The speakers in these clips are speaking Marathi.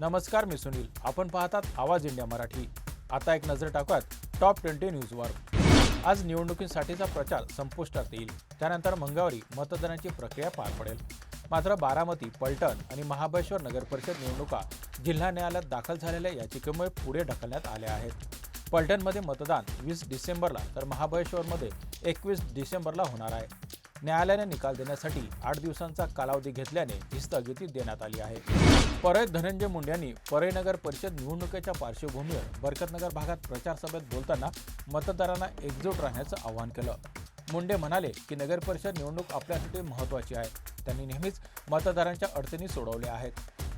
नमस्कार मी सुनील. आपण पाहतात आवाज इंडिया मराठी. आता एक नजर टाकूयात टॉप ट्वेंटी न्यूजवर. आज निवडणुकीसाठीचा प्रचार संपुष्टात येईल. त्यानंतर मंगळवारी मतदानाची प्रक्रिया पार पडेल. मात्र बारामती पलटण आणि महाबळेश्वर नगर परिषद निवडणुका जिल्हा न्यायालयात दाखल झालेल्या याचिकेमुळे पुढे ढकलण्यात आल्या आहेत. पलटणमध्ये मतदान वीस डिसेंबरला तर महाबळेश्वरमध्ये एकवीस डिसेंबरला होणार आहे. न्यायालयाने निकाल देण्यासाठी आठ दिवसांचा कालावधी घेतल्याने ही स्थगिती देण्यात आली आहे. परय धनंजय मुंडे यांनी परळी नगर परिषद निवडणुकीच्या पार्श्वभूमीवर बरकतनगर भागात प्रचार सभेत बोलताना मतदारांना एकजूट राहण्याचं आवाहन केलं. मुंडे म्हणाले की नगर परिषद निवडणूक आपल्यासाठी महत्त्वाची आहे. त्यांनी नेहमीच मतदारांच्या अडचणी सोडवल्या आहेत.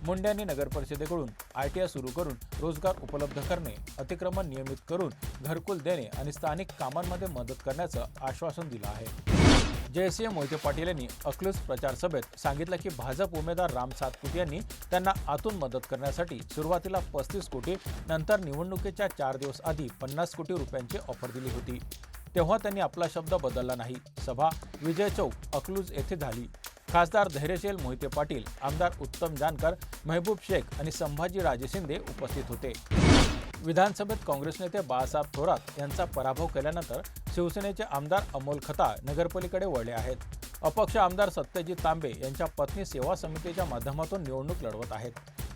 मुंडे यांनी नगर परिषदेकडून आय टी आय सुरू करून रोजगार उपलब्ध करणे अतिक्रमण नियमित करून घरकुल देणे आणि स्थानिक कामांमध्ये मदत करण्याचं आश्वासन दिलं आहे. जयसिंह मोहिते पाटील यांनी अकलूज प्रचार सभेत सांगितलं की भाजप उमेदवार राम सातपुत यांनी त्यांना आतून मदत करण्यासाठी सुरुवातीला पस्तीस कोटी नंतर निवडणुकीच्या चार दिवस आधी पन्नास कोटी रुपयांची ऑफर दिली होती. तेव्हा त्यांनी आपला शब्द बदलला नाही. सभा विजय चौक अकलूज येथे झाली. खासदार धैर्यशील मोहिते पाटील आमदार उत्तम जानकर महबूब शेख आणि संभाजी राजे शिंदे उपस्थित होते. विधानसभेत काँग्रेस नेते बाळासाहेब थोरात यांचा पराभव केल्यानंतर शिवसेनेचे आमदार अमोल खता नगरपालिकेकडे वळले आहेत. अपक्ष आमदार सत्यजित तांबे यांच्या पत्नी सेवा समितीच्या माध्यमातून निवडणूक लढवत आहेत.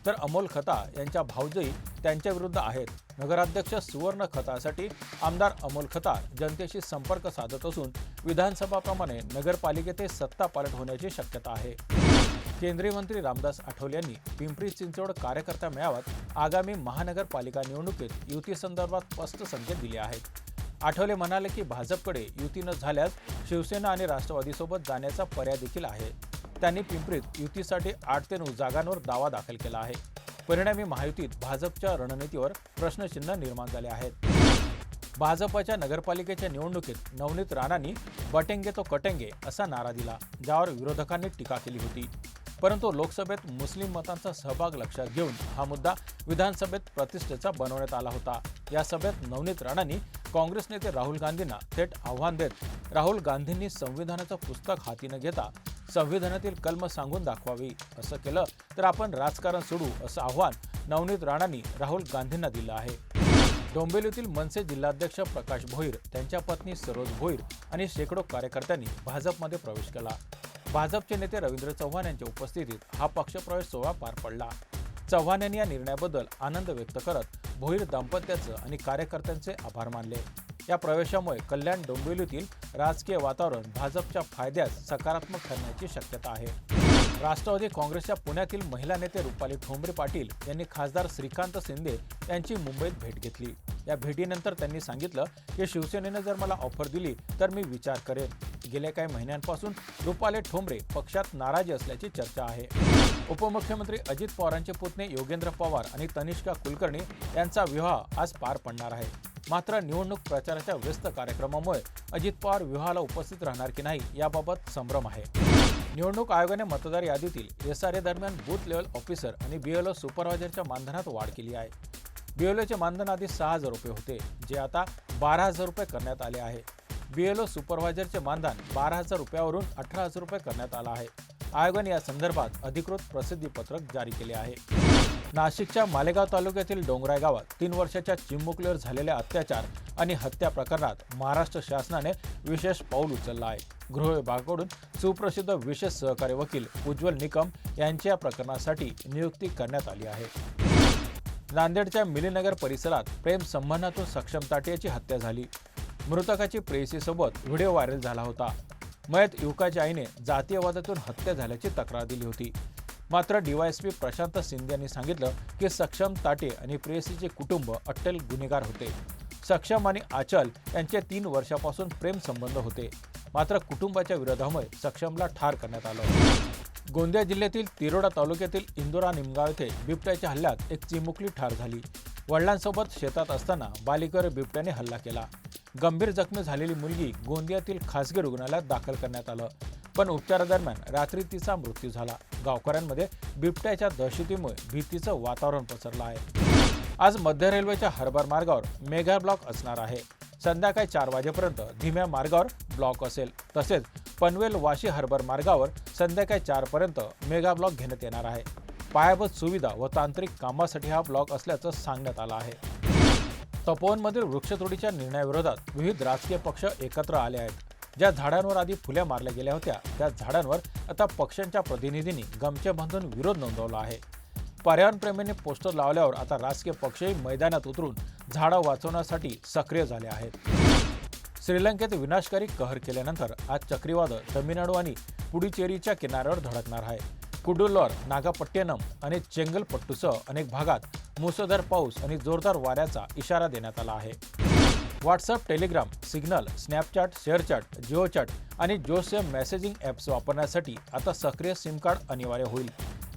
तर अमोल खता यांच्या भाऊजई त्यांच्या विरुद्ध आहेत. नगराध्यक्ष सुवर्ण खतासाठी आमदार अमोल खता जनतेशी संपर्क साधत असून विधानसभाप्रमाणे नगरपालिकेत सत्ता पालट होण्याची शक्यता आहे. केंद्रीय मंत्री रामदास आठवले यांनी पिंपरी चिंचवड कार्यकर्ता मेळाव्यात आगामी महानगरपालिका निवडणुकीत युतीसंदर्भात स्पष्ट संकेत दिले आहेत. आठवले म्हणाले की भाजपकडे युती न झाल्यास शिवसेना आणि राष्ट्रवादीसोबत जाण्याचा पर्याय देखील आहे. त्यांनी पिंपरीत युतीसाठी आठ ते नऊ जागांवर दावा दाखल केला आहे. परिणामी महायुतीत भाजपच्या रणनीतीवर प्रश्नचिन्ह निर्माण झाले आहेत. भाजपच्या नगरपालिकेच्या निवडणुकीत नवनीत राणांनी बटेंगे तो कटेंगे असा नारा दिला ज्यावर विरोधकांनी टीका केली होती. परंतु लोकसभेत मुस्लिम मतांचा सहभाग लक्षात घेऊन हा मुद्दा विधानसभेत प्रतिष्ठेचा बनवण्यात आला होता. या सभेत नवनीत राणांनी काँग्रेस नेते राहुल गांधींना थेट आव्हान देत राहुल गांधींनी संविधानाचं पुस्तक हाती न घेता संविधानातील कलम सांगून दाखवावी असं केलं तर आपण राजकारण सोडू असं आव्हान नवनीत राणांनी राहुल गांधींना दिलं आहे. डोंबिवलीतील मनसे जिल्हाध्यक्ष प्रकाश भोईर त्यांच्या पत्नी सरोज भोईर आणि शेकडो कार्यकर्त्यांनी भाजपमध्ये प्रवेश केला. भाजपचे नेते रवींद्र चव्हाण यांच्या उपस्थितीत हा पक्षप्रवेश सोहळा पार पडला. चव्हाण यांनी या निर्णयाबद्दल आनंद व्यक्त करत भोईर दाम्पत्याचं आणि कार्यकर्त्यांचे आभार मानले. या प्रवेशामुळे कल्याण डोंबिवलीतील राजकीय वातावरण भाजपच्या फायद्यास सकारात्मक ठरण्याची शक्यता आहे. राष्ट्रवादी काँग्रेसच्या पुण्यातील महिला नेते रुपाली ठोंबरे पाटील यांनी खासदार श्रीकांत शिंदे यांची मुंबईत भेट घेतली. या भेटीनंतर त्यांनी सांगितलं की शिवसेनेनं जर मला ऑफर दिली तर मी विचार करेन. गेल्या काही महिन्यांपासून रुपाले ठोंबरे पक्षात नाराजी असल्याची चर्चा आहे. उपमुख्यमंत्री अजित पवारांचे पुतणे योगेंद्र पवार आणि तनिष्का कुलकर्णी यांचा विवाह आज पार पडणार आहे. मात्र निवडणूक प्रचाराच्या व्यस्त कार्यक्रमामुळे अजित पवार विवाहाला उपस्थित राहणार की नाही याबाबत संभ्रम आहे. निवडणूक आयोगाने मतदार यादीतील एस आर ए दरम्यान बूथ लेवल ऑफिसर आणि बीएलओ सुपरवायझरच्या मानधनात वाढ केली आहे. बीएलओचे मानधन आधी सहा हजार रुपये होते जे आता बारा हजार रुपये करण्यात आले आहे. बीएलओ सुपरवायझरचे मानधन बारा हजार रुपयावरून अठरा हजार रुपये करण्यात आलं आहे. आयोगाने या संदर्भात अधिकृत प्रसिद्धीपत्रक जारी केले आहे. नाशिकच्या मालेगाव तालुक्यातील डोंगराय गावात तीन वर्षाच्या चिमुकलीवर झालेल्या अत्याचार आणि हत्या प्रकरणात महाराष्ट्र शासनाने विशेष पाऊल उचललं आहे. गृह विभागाकडून सुप्रसिद्ध विशेष सहकारी वकील उज्ज्वल निकम यांच्या या प्रकरणासाठी नियुक्ती करण्यात आली आहे. नांदेडच्या मिलीनगर परिसरात प्रेम संबंधातून सक्षम ताटियाची हत्या झाली. मृतकाची प्रेयसीसोबत व्हिडिओ व्हायरल झाला होता. मयत युवकाच्या आईने जातीयवादातून हत्या झाल्याची तक्रार दिली होती. मात्र डीवायएसपी प्रशांत शिंदे यांनी सांगितलं की सक्षम ताटे आणि प्रेयसीचे कुटुंब अट्टल गुन्हेगार होते. सक्षम आणि आचल यांचे तीन वर्षापासून प्रेम संबंध होते. मात्र कुटुंबाच्या विरोधामुळे सक्षमला ठार करण्यात आलं. गोंदिया जिल्ह्यातील तिरोडा तालुक्यातील इंदोरा निमगाव येथे बिबट्याच्या हल्ल्यात एक चिमुकली ठार झाली. वडिलांसोबत शेतात असताना बालिकेवर बिबट्याने हल्ला केला. गंभीर जखमी झालेली मुलगी गोंदियातील खासगी रुग्णालयात दाखल करण्यात आलं. पण उपचारादरम्यान रात्री तिचा मृत्यू झाला. गावकऱ्यांमध्ये बिबट्याच्या दहशतीमुळे भीतीचं वातावरण पसरलं आहे. आज मध्य रेल्वेच्या हार्बर मार्गावर मेगा ब्लॉक असणार आहे. संध्याकाळी चार वाजेपर्यंत धीम्या मार्गावर ब्लॉक असेल. तसेच पनवेल वाशी हर्बर मार्गावर संध्याकाळी चारपर्यंत मेगा ब्लॉक घेण्यात येणार आहे. पायाभूत सुविधा व तांत्रिक कामासाठी हा ब्लॉक असल्याचं सांगण्यात आलं आहे. तपोवनमधील वृक्षतोडीच्या निर्णयाविरोधात विविध राजकीय पक्ष एकत्र आले आहेत. ज्या झाडांवर आधी फुल्या मारल्या गेल्या होत्या त्या झाडांवर आता पक्षांच्या प्रतिनिधींनी गमचे बांधून विरोध नोंदवला आहे. पर्यावरणप्रेमींनी पोस्टर लावल्यावर आता राजकीय पक्षही मैदानात उतरून झाडं वाचवण्यासाठी सक्रिय झाले आहेत. श्रीलंकेत विनाशकारी कहर केल्यानंतर आज चक्रीवादळ तमिळनाडू आणि पुडुचेरीच्या किनाऱ्यावर धडकणार आहे. कुडुल्लर नागापट्टिनम आणि चेंगलपट्टूसह अनेक भागात मुसळधार पाऊस आणि जोरदार वाऱ्याचा इशारा देण्यात आला आहे. WhatsApp Telegram Signal Snapchat ShareChat JioChat आणि जोसेम मेसेजिंग ॲप्स वापरण्यासाठी आता सक्रिय सिम कार्ड अनिवार्य होईल.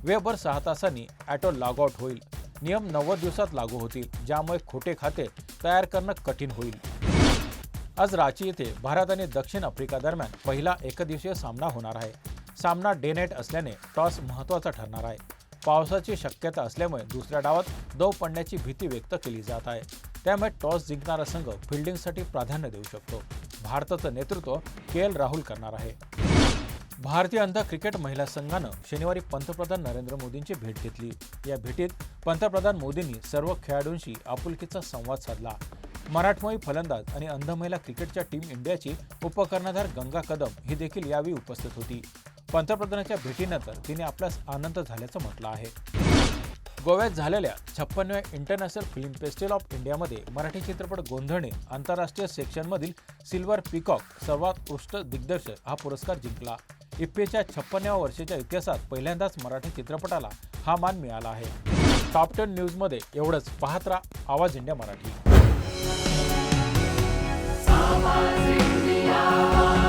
वेबवर सहा तासांनी ॲटो लॉग आउट होईल. नियम नव्वद दिवसात लागू होतील ज्यामुळे खोटे खाते तयार करणं कठीण होईल. आज रांची येथे भारत आणि दक्षिण आफ्रिका दरम्यान पहिला एकदिवसीय सामना होणार आहे. सामना डे नाईट असल्याने टॉस महत्त्वाचा ठरणार आहे. पावसाची शक्यता असल्यामुळे दुसऱ्या डावात दव पडण्याची भीती व्यक्त केली जात आहे. त्यामुळे टॉस जिंकणारा संघ फिल्डिंगसाठी प्राधान्य देऊ शकतो. भारताचं नेतृत्व के एल राहुल करणार आहे. भारतीय अंध क्रिकेट महिला संघानं शनिवारी पंतप्रधान नरेंद्र मोदींची भेट घेतली. या भेटीत पंतप्रधान मोदींनी सर्व खेळाडूंशी आपुलकीचा संवाद साधला. मराठमोळी फलंदाज आणि अंध महिला क्रिकेटच्या टीम इंडियाची उपकर्णधार गंगा कदम ही देखील यावेळी उपस्थित होती. पंतप्रधानाच्या भेटीनंतर तिने आपल्यास आनंद झाल्याचं म्हटलं आहे. गोव्यात झालेल्या छप्पनव्या इंटरनॅशनल फिल्म फेस्टिवल ऑफ इंडियामध्ये मराठी चित्रपट गोंधळणे आंतरराष्ट्रीय सेक्शनमधील सिल्वर पिकॉक सर्वात उत्कृष्ट दिग्दर्शक हा पुरस्कार जिंकला. इफ्फेच्या छप्पन्नव्या वर्षाच्या इतिहासात पहिल्यांदाच मराठी चित्रपटाला हा मान मिळाला आहे. टॉप टेन न्यूजमध्ये एवढंच. पाहत राहा आवाज इंडिया मराठी. आवाज इंडिया.